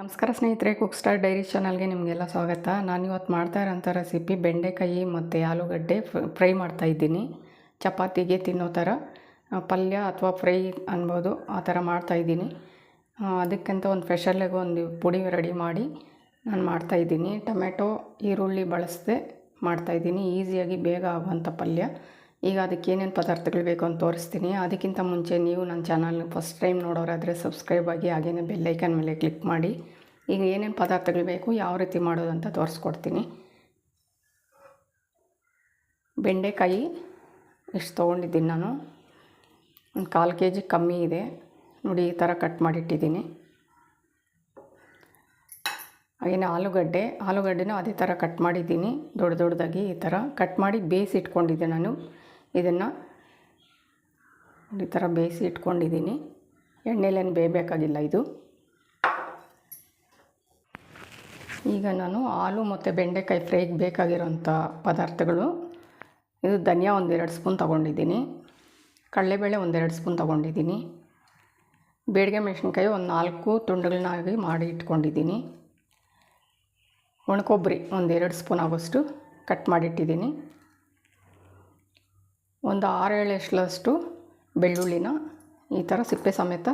ನಮಸ್ಕಾರ ಸ್ನೇಹಿತರೆ cook star dairy ಚಾನಲ್ಗೆ ನಿಮಗೆಲ್ಲ ಸ್ವಾಗತ. ನಾನು ಇವತ್ತು ಮಾಡ್ತಾ ಇರೋಂಥ ರೆಸಿಪಿ ಬೆಂಡೆಕಾಯಿ ಮತ್ತು ಆಲೂಗಡ್ಡೆ ಫ್ರೈ ಮಾಡ್ತಾ ಇದ್ದೀನಿ. ಚಪಾತಿಗೆ ತಿನ್ನೋ ಥರ ಪಲ್ಯ ಅಥವಾ ಫ್ರೈ ಅನ್ಬೋದು ಆ ಥರ ಮಾಡ್ತಾಯಿದ್ದೀನಿ ಅದಕ್ಕಿಂತ ಒಂದು ಸ್ಪೆಷಲ್ಲಾಗಿ ಒಂದು ಪುಡಿ ರೆಡಿ ಮಾಡಿ ನಾನು ಮಾಡ್ತಾಯಿದ್ದೀನಿ ಟೊಮೆಟೊ, ಈರುಳ್ಳಿ ಬಳಸದೆ ಮಾಡ್ತಾಯಿದ್ದೀನಿ ಈಸಿಯಾಗಿ ಬೇಗ ಆಗುವಂಥ ಪಲ್ಯ. ಈಗ ಅದಕ್ಕೆ ಏನೇನು ಪದಾರ್ಥಗಳು ಬೇಕು ಅಂತ ತೋರಿಸ್ತೀನಿ. ಅದಕ್ಕಿಂತ ಮುಂಚೆ ನೀವು ನನ್ನ ಚಾನಲ್ನ ಫಸ್ಟ್ ಟೈಮ್ ನೋಡೋರಾದರೆ ಸಬ್ಸ್ಕ್ರೈಬ್ ಆಗಿ ಹಾಗೆಯೇ ಬೆಲ್ಲೈಕನ್ ಮೇಲೆ ಕ್ಲಿಕ್ ಮಾಡಿ. ಈಗ ಏನೇನು ಪದಾರ್ಥಗಳು ಬೇಕು, ಯಾವ ರೀತಿ ಮಾಡೋದು ಅಂತ ತೋರಿಸ್ಕೊಡ್ತೀನಿ. ಬೆಂಡೆಕಾಯಿ ಇಷ್ಟು ತೊಗೊಂಡಿದ್ದೀನಿ ನಾನು. ಒಂದು ಕಾಲು ಕೆ ಜಿ ಕಮ್ಮಿ ಇದೆ. ನೋಡಿ, ಈ ಥರ ಕಟ್ ಮಾಡಿಟ್ಟಿದ್ದೀನಿ. ಹಾಗೆಯೇ ಆಲೂಗಡ್ಡೆ, ಆಲೂಗಡ್ಡೆನೂ ಅದೇ ಥರ ಕಟ್ ಮಾಡಿದ್ದೀನಿ. ದೊಡ್ಡ ದೊಡ್ಡದಾಗಿ ಈ ಥರ ಕಟ್ ಮಾಡಿ ಬೇಯಿಸಿ ಇಟ್ಕೊಂಡಿದ್ದೆ ನಾನು. ಇದನ್ನು ಈ ಥರ ಬೇಯಿಸಿ ಇಟ್ಕೊಂಡಿದ್ದೀನಿ. ಎಣ್ಣೆಲೇನು ಬೇಯಬೇಕಾಗಿಲ್ಲ ಇದು. ಈಗ ನಾನು ಆಲೂ ಮತ್ತು ಬೆಂಡೆಕಾಯಿ ಫ್ರೈಗೆ ಬೇಕಾಗಿರೋಂಥ ಪದಾರ್ಥಗಳು. ಇದು ಧನಿಯಾ ಒಂದೆರಡು ಸ್ಪೂನ್ ತೊಗೊಂಡಿದ್ದೀನಿ. ಕಡಲೆಬೇಳೆ ಒಂದೆರಡು ಸ್ಪೂನ್ ತೊಗೊಂಡಿದ್ದೀನಿ. ಬೇಡಿಗೆ ಮೆಣಸಿನ್ಕಾಯಿ ಒಂದು ನಾಲ್ಕು ತುಂಡುಗಳನ್ನಾಗಿ ಮಾಡಿ ಇಟ್ಕೊಂಡಿದ್ದೀನಿ. ಒಣಕೊಬ್ಬರಿ ಒಂದೆರಡು ಸ್ಪೂನ್ ಆಗೋಷ್ಟು ಕಟ್ ಮಾಡಿಟ್ಟಿದ್ದೀನಿ. ಒಂದು ಆರು ಏಳು ಎಷ್ಟಲಷ್ಟು ಬೆಳ್ಳುಳ್ಳಿನ ಈ ಥರ ಸಿಪ್ಪೆ ಸಮೇತ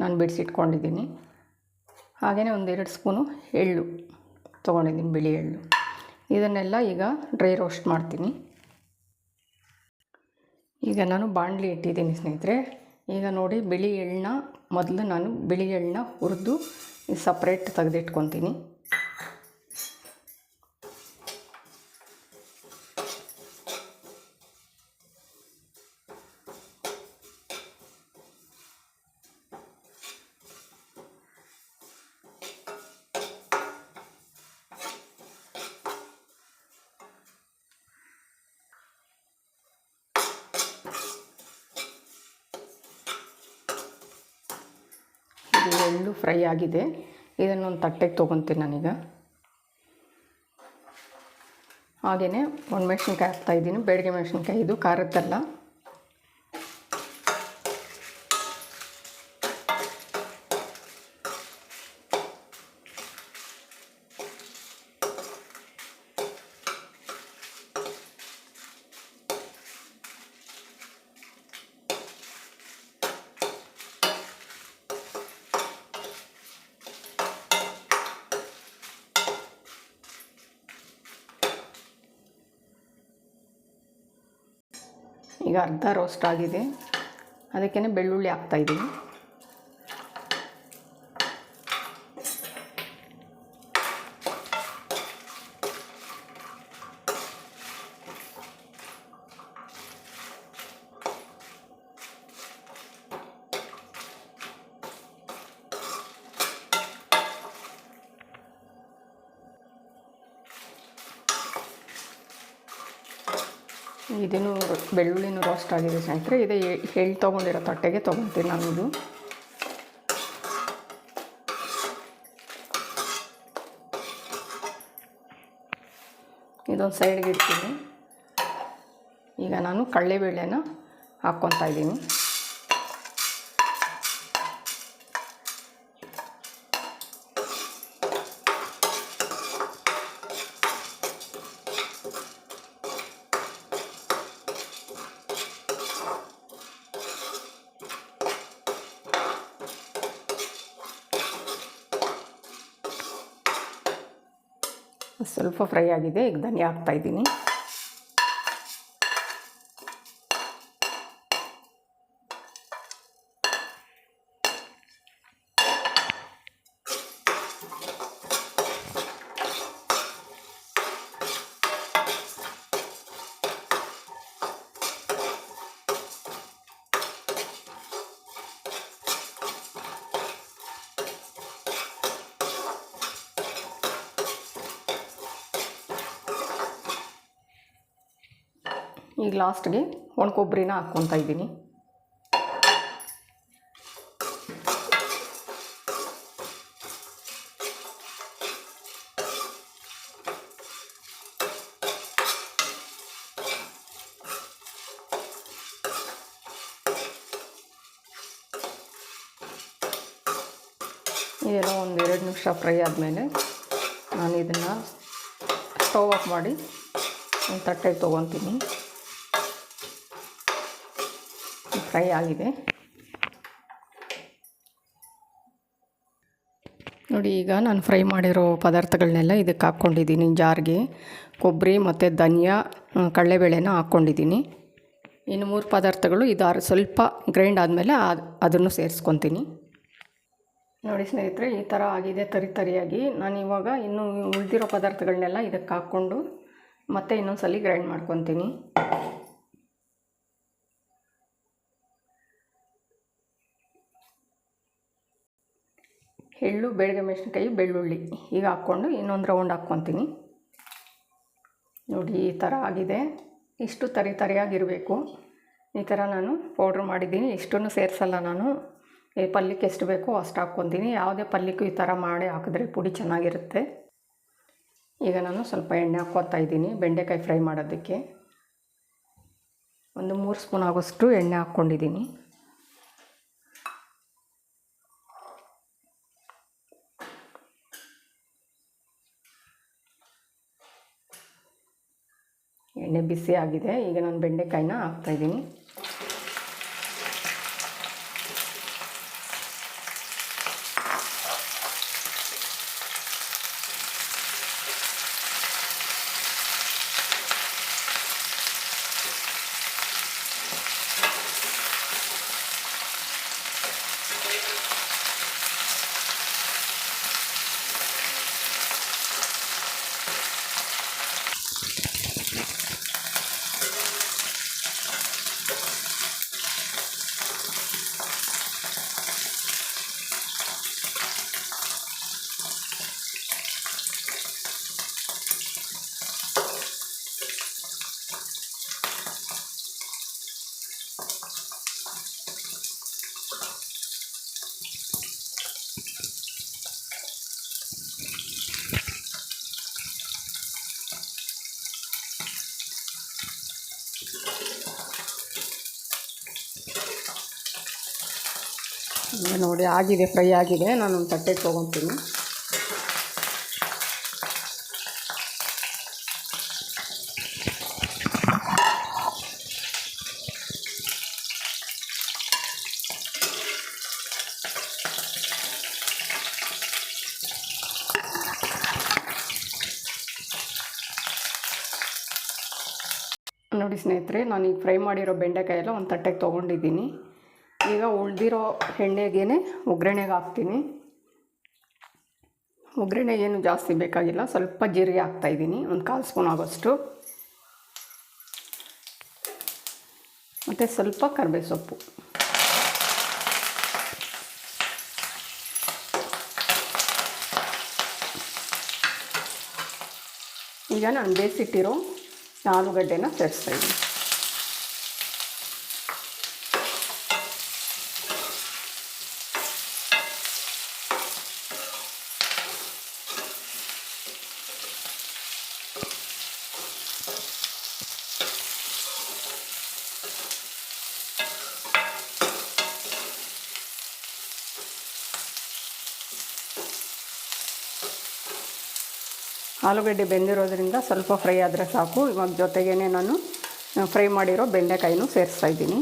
ನಾನು ಬಿಡಿಸಿಟ್ಕೊಂಡಿದ್ದೀನಿ. ಹಾಗೆಯೇ ಒಂದೆರಡು ಸ್ಪೂನು ಎಳ್ಳು ತೊಗೊಂಡಿದ್ದೀನಿ, ಬಿಳಿ ಎಳ್ಳು. ಇದನ್ನೆಲ್ಲ ಈಗ ಡ್ರೈ ರೋಸ್ಟ್ ಮಾಡ್ತೀನಿ. ಈಗ ನಾನು ಬಾಣಲಿ ಇಟ್ಟಿದ್ದೀನಿ ಸ್ನೇಹಿತರೆ. ಈಗ ನೋಡಿ, ಬಿಳಿ ಎಳ್ಳನ್ನ ಮೊದಲು ನಾನು ಬಿಳಿ ಎಳ್ಳನ್ನ ಹುರಿದು ಸಪ್ರೇಟ್ ತೆಗೆದಿಟ್ಕೊತೀನಿ. ಇದು ಎಳ್ಳು ಫ್ರೈ ಆಗಿದೆ. ಇದನ್ನೊಂದು ತಟ್ಟೆಗೆ ತೊಗೊತೀನಿ ನಾನೀಗ. ಹಾಗೆಯೇ ಒಂದು ಮೆಣಸಿನ್ಕಾಯಿ ಹಾಕ್ತಾಯಿದ್ದೀನಿ ಬೇಡಿಗೆ ಮೆಣಸಿನ್ಕಾಯಿ, ಇದು ಖಾರದ್ದಲ್ಲ. ಈಗ ಅರ್ಧ ರೋಸ್ಟ್ ಆಗಿದೆ. ಅದಕ್ಕೇ ಬೆಳ್ಳುಳ್ಳಿ ಹಾಕ್ತಾಯಿದ್ದೀನಿ ಇದನ್ನು ಬೆಳ್ಳುಳ್ಳಿನೂ ರೋಸ್ಟ್ ಆಗಿದೆ ಸ್ನೇಹಿತರೆ. ಇದೇ ಹೇಳಿ ತೊಗೊಂಡಿರೋ ತಟ್ಟೆಗೆ ತೊಗೊತೀನಿ ನಾನು ಇದು. ಇದೊಂದು ಸೈಡ್ಗೆ ಇಡ್ತೀನಿ. ಈಗ ನಾನು ಕಡಲೆಬೇಳೆನ ಹಾಕ್ಕೊತಾ ಇದ್ದೀನಿ. ಸ್ವಲ್ಪ ಫ್ರೈ ಆಗಿದೆ ಈಗ ಧನಿಯಾ ಹಾಕ್ತಾಯಿದ್ದೀನಿ ಈಗ ಲಾಸ್ಟ್ಗೆ ಒಣ ಕೊಬ್ಬರಿನ ಹಾಕ್ಕೊತಾ ಇದ್ದೀನಿ. ಏನೋ ಒಂದು ಎರಡು ನಿಮಿಷ ಫ್ರೈ ಆದಮೇಲೆ ನಾನು ಇದನ್ನು ಸ್ಟವ್ ಆಫ್ ಮಾಡಿ ಒಂದು ತಟ್ಟೆಗೆ ತೊಗೊತೀನಿ ಫ್ರೈ ಆಗಿದೆ. ನೋಡಿ, ಈಗ ನಾನು ಫ್ರೈ ಮಾಡಿರೋ ಪದಾರ್ಥಗಳನ್ನೆಲ್ಲ ಇದಕ್ಕೆ ಹಾಕ್ಕೊಂಡಿದ್ದೀನಿ. ಜಾರ್ಗೆ ಕೊಬ್ಬರಿ ಮತ್ತು ಧನಿಯಾ ಕಡಲೆಬೇಳೆನ ಹಾಕ್ಕೊಂಡಿದ್ದೀನಿ. ಇನ್ನು ಮೂರು ಪದಾರ್ಥಗಳು ಇದಾರು ಸ್ವಲ್ಪ ಗ್ರೈಂಡ್ ಆದಮೇಲೆ ಅದನ್ನು ಸೇರಿಸ್ಕೊತೀನಿ. ನೋಡಿ ಸ್ನೇಹಿತರೆ, ಈ ಥರ ಆಗಿದೆ ತರಿ ತರಿಯಾಗಿ. ನಾನು ಇವಾಗ ಇನ್ನು ಉಳಿದಿರೋ ಪದಾರ್ಥಗಳನ್ನೆಲ್ಲ ಇದಕ್ಕೆ ಹಾಕ್ಕೊಂಡು ಮತ್ತೆ ಇನ್ನೊಂದು ಸಲ ಗ್ರೈಂಡ್ ಮಾಡ್ಕೊತೀನಿ. ಎಳ್ಳು ಬೆಳಗ್ಗೆ ಮೆಣಸಿನ್ಕಾಯಿ, ಬೆಳ್ಳುಳ್ಳಿ. ಈಗ ಹಾಕ್ಕೊಂಡು ಇನ್ನೊಂದು ರೌಂಡ್ ಹಾಕ್ಕೊತೀನಿ. ನೋಡಿ, ಈ ಥರ ಆಗಿದೆ. ಇಷ್ಟು ತರಿ ತರಿಯಾಗಿರಬೇಕು. ಈ ಥರ ನಾನು ಪೌಡ್ರ್ ಮಾಡಿದ್ದೀನಿ. ಇಷ್ಟನ್ನು ಸೇರಿಸಲ್ಲ ನಾನು. ಈ ಪಲ್ಯಕ್ಕೆ ಎಷ್ಟು ಬೇಕೋ ಅಷ್ಟು ಹಾಕ್ಕೊತೀನಿ. ಯಾವುದೇ ಪಲ್ಯಕ್ಕೂ ಈ ಥರ ಮಾಡಿ ಹಾಕಿದ್ರೆ ಪುಡಿ ಚೆನ್ನಾಗಿರುತ್ತೆ. ಈಗ ನಾನು ಸ್ವಲ್ಪ ಎಣ್ಣೆ ಹಾಕ್ಕೊತಾ ಇದ್ದೀನಿ, ಬೆಂಡೆಕಾಯಿ ಫ್ರೈ ಮಾಡೋದಕ್ಕೆ. ಒಂದು ಮೂರು ಸ್ಪೂನ್ ಆಗೋಷ್ಟು ಎಣ್ಣೆ ಹಾಕ್ಕೊಂಡಿದ್ದೀನಿ. ಎಣ್ಣೆ ಬಿಸಿ ಆಗಿದೆ ಈಗ ನಾನು ಬೆಂಡೆಕಾಯಿನ ಹಾಕ್ತಾಯಿದ್ದೀನಿ ನೋಡಿ ಆಗಿದೆ, ಫ್ರೈ ಆಗಿದೆ. ನಾನು ಒಂದು ತಟ್ಟೆಗೆ ತೊಗೊತೀನಿ ನೋಡಿ ಸ್ನೇಹಿತರೆ ನಾನು ಈಗ ಫ್ರೈ ಮಾಡಿರೋ ಬೆಂಡೆಕಾಯೆಲ್ಲ ಒಂದು ತಟ್ಟೆಗೆ ತೊಗೊಂಡಿದ್ದೀನಿ. ಈಗ ಉಳಿದಿರೋ ಎಣ್ಣೆಗೇ ಒಗ್ಗರಣೆಗೆ ಹಾಕ್ತೀನಿ. ಒಗ್ಗರಣೆ ಏನು ಜಾಸ್ತಿ ಬೇಕಾಗಿಲ್ಲ, ಸ್ವಲ್ಪ ಜೀರಿಗೆ ಹಾಕ್ತಾಯಿದ್ದೀನಿ ಒಂದು ಕಾಲು ಸ್ಪೂನ್ ಆಗೋಷ್ಟು. ಮತ್ತು ಸ್ವಲ್ಪ ಕರಿಬೇವು ಸೊಪ್ಪು. ಈಗ ನಾನು ಬೇಯಿಸಿಟ್ಟಿರೋ ಆಲೂಗಡ್ಡೆನ ಸೇರಿಸ್ತಾಯಿದ್ದೀನಿ ಆಲೂಗಡ್ಡೆ ಬೆಂದಿರೋದ್ರಿಂದ ಸ್ವಲ್ಪ ಫ್ರೈ ಆದರೆ ಸಾಕು. ಇವಾಗ ಜೊತೆಗೇ ನಾನು ಫ್ರೈ ಮಾಡಿರೋ ಬೆಂಡೆಕಾಯಿನೂ ಸೇರಿಸ್ತಾ ಇದ್ದೀನಿ.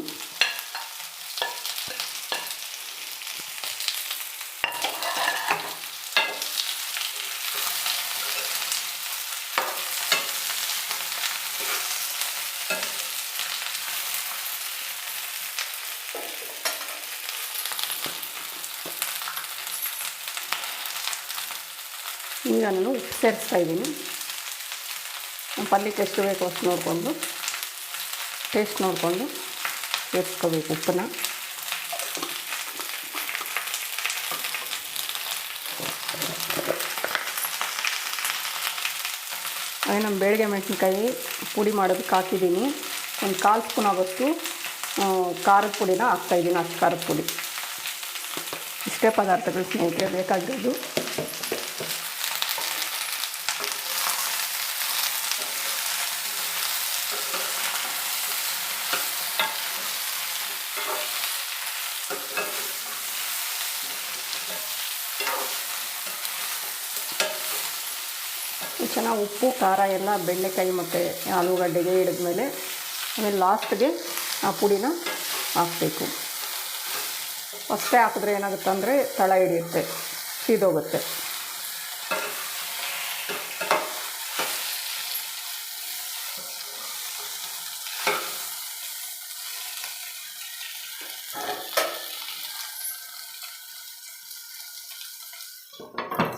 ಈಗ ನಾನು ಉಪ್ಪು ಸೇರಿಸ್ತಾ ಇದ್ದೀನಿ. ಪಲ್ಯಕ್ಕೆ ಎಷ್ಟು ಬೇಕು ಅಷ್ಟು ನೋಡಿಕೊಂಡು ಟೇಸ್ಟ್ ನೋಡಿಕೊಂಡು ಸೇರಿಸ್ಕೋಬೇಕು ಉಪ್ಪನ್ನ. ಅದೇ ನಮ್ಮ ಬೇಳಿಗೆ ಮೆಣಸಿನ್ಕಾಯಿ ಪುಡಿ ಮಾಡೋದಕ್ಕೆ ಹಾಕಿದ್ದೀನಿ. ಒಂದು ಕಾಲು ಸ್ಪೂನ್ ಆಗೋಷ್ಟು ಖಾರದ ಪುಡಿನ ಹಾಕ್ತಾಯಿದ್ದೀನಿ ಅಷ್ಟು ಖಾರದ ಪುಡಿ. ಇಷ್ಟೇ ಪದಾರ್ಥಗಳು ಸ್ನೇಹಿತರೆ, ಬೇಕಾಗಿರೋದು. ಚೆನ್ನಾಗಿ ಉಪ್ಪು, ಖಾರ ಎಲ್ಲ ಬೆಂಡೆಕಾಯಿ ಮತ್ತು ಆಲೂಗಡ್ಡೆಗೆ ಹಿಡಿದ್ಮೇಲೆ ಆಮೇಲೆ ಲಾಸ್ಟ್ಗೆ ಆ ಪುಡಿನ ಹಾಕಬೇಕು. ಅಷ್ಟೇ ಹಾಕಿದ್ರೆ ಏನಾಗುತ್ತೆ ಅಂದರೆ ತಳ ಹಿಡಿಯುತ್ತೆ, ಸೀದೋಗುತ್ತೆ.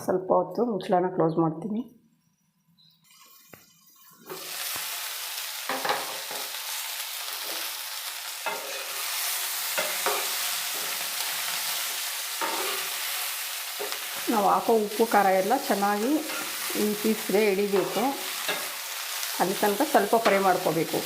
ಸ್ವಲ್ಪ ಹೊತ್ತು ಮುಚ್ಚಳನ ಕ್ಲೋಸ್ ಮಾಡ್ತೀನಿ ನಾವು ಹಾಕೋ ಉಪ್ಪು ಖಾರ ಎಲ್ಲ ಚೆನ್ನಾಗಿ ಈ ಪೀಸ್ಗೆ ಹಿಡಿಬೇಕು. ಅಲ್ಲಿ ತನಕ ಸ್ವಲ್ಪ ಫ್ರೈ ಮಾಡ್ಕೋಬೇಕು.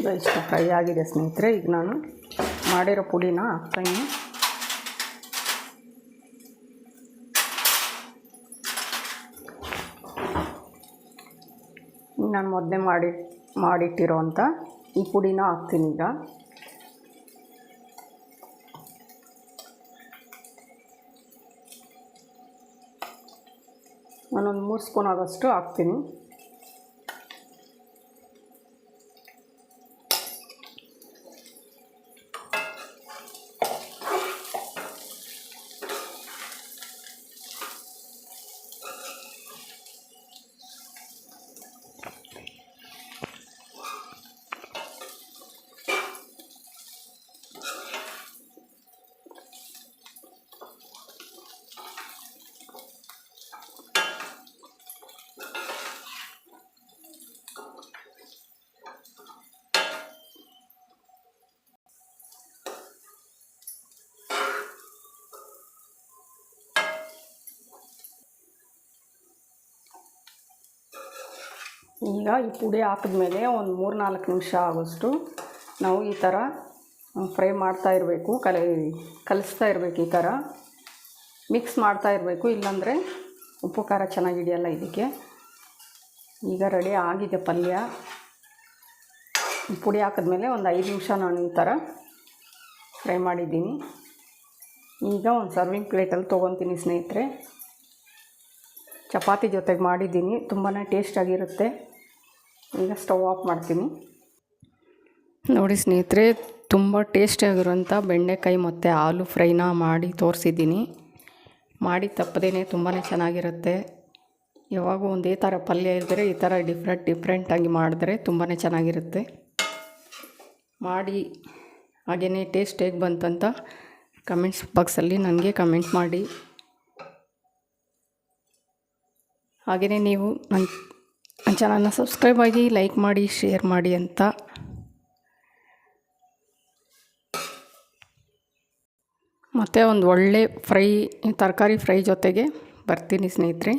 ಇಷ್ಟು. ಫ್ರೈ ಆಗಿದೆ ಸ್ನೇಹಿತರೆ. ಈಗ ನಾನು ಮಾಡಿರೋ ಪುಡಿನ ಹಾಕ್ತೀನಿ ನಾನು ಮೊದಲೇ ಮಾಡಿ ಮಾಡಿಟ್ಟಿರೋವಂಥ ಈ ಪುಡಿನ ಹಾಕ್ತೀನಿ ಈಗ. ನಾನೊಂದು ಮೂರು ಸ್ಪೂನ್ ಆಗೋಷ್ಟು ಹಾಕ್ತೀನಿ. ಈಗ ಈ ಪುಡಿ ಹಾಕಿದ್ಮೇಲೆ ಒಂದು ಮೂರು ನಾಲ್ಕು ನಿಮಿಷ ಆಗೋಷ್ಟು ನಾವು ಈ ಥರ ಫ್ರೈ ಮಾಡ್ತಾ ಇರಬೇಕು, ಕಲೆ, ಕಲಿಸ್ತಾ ಇರಬೇಕು ಈ ಥರ. ಮಿಕ್ಸ್ ಮಾಡ್ತಾ ಇರಬೇಕು, ಇಲ್ಲಾಂದರೆ ಉಪ್ಪು ಖಾರ ಚೆನ್ನಾಗಿಡಿಯಲ್ಲ ಇದಕ್ಕೆ. ಈಗ ರೆಡಿ ಆಗಿದೆ ಪಲ್ಯ. ಪುಡಿ ಹಾಕಿದ್ಮೇಲೆ ಒಂದು ಐದು ನಿಮಿಷ ನಾನು ಈ ಥರ ಫ್ರೈ ಮಾಡಿದ್ದೀನಿ. ಈಗ ಒಂದು ಸರ್ವಿಂಗ್ ಪ್ಲೇಟಲ್ಲಿ ತೊಗೊತೀನಿ ಸ್ನೇಹಿತರೆ. ಚಪಾತಿ ಜೊತೆಗೆ ಮಾಡಿದ್ದೀನಿ ತುಂಬಾ ಟೇಸ್ಟಾಗಿರುತ್ತೆ ಈಗ ಸ್ಟವ್ ಆಫ್ ಮಾಡ್ತೀನಿ. ನೋಡಿ ಸ್ನೇಹಿತರೆ, ತುಂಬ ಟೇಸ್ಟಿಯಾಗಿರುವಂಥ ಬೆಂಡೆಕಾಯಿ ಮತ್ತು ಆಲೂ ಫ್ರೈನ ಮಾಡಿ ತೋರಿಸಿದ್ದೀನಿ. ಮಾಡಿ ತಪ್ಪದೇ ತುಂಬಾ ಚೆನ್ನಾಗಿರುತ್ತೆ. ಯಾವಾಗೂ ಒಂದೇ ಥರ ಪಲ್ಯ ಇದ್ದರೆ ಈ ಥರ ಡಿಫ್ರೆಂಟ್ ಡಿಫ್ರೆಂಟಾಗಿ ಮಾಡಿದ್ರೆ ತುಂಬಾ ಚೆನ್ನಾಗಿರುತ್ತೆ. ಮಾಡಿ ಹಾಗೆಯೇ ಟೇಸ್ಟ್ ಹೇಗೆ ಬಂತಂತ ಕಮೆಂಟ್ಸ್ ಬಾಕ್ಸಲ್ಲಿ ನನಗೆ ಕಮೆಂಟ್ ಮಾಡಿ. ಹಾಗೆಯೇ ನೀವು ನನ್ನ ಚಾನಲ್ನ ಸಬ್ಸ್ಕ್ರೈಬ್ ಆಗಿ ಲೈಕ್ ಮಾಡಿ, ಶೇರ್ ಮಾಡಿ ಅಂತ. ಮತ್ತು ಒಂದು ಒಳ್ಳೆ ಫ್ರೈ, ತರಕಾರಿ ಫ್ರೈ ಜೊತೆಗೆ ಬರ್ತೀನಿ ಸ್ನೇಹಿತರೆ.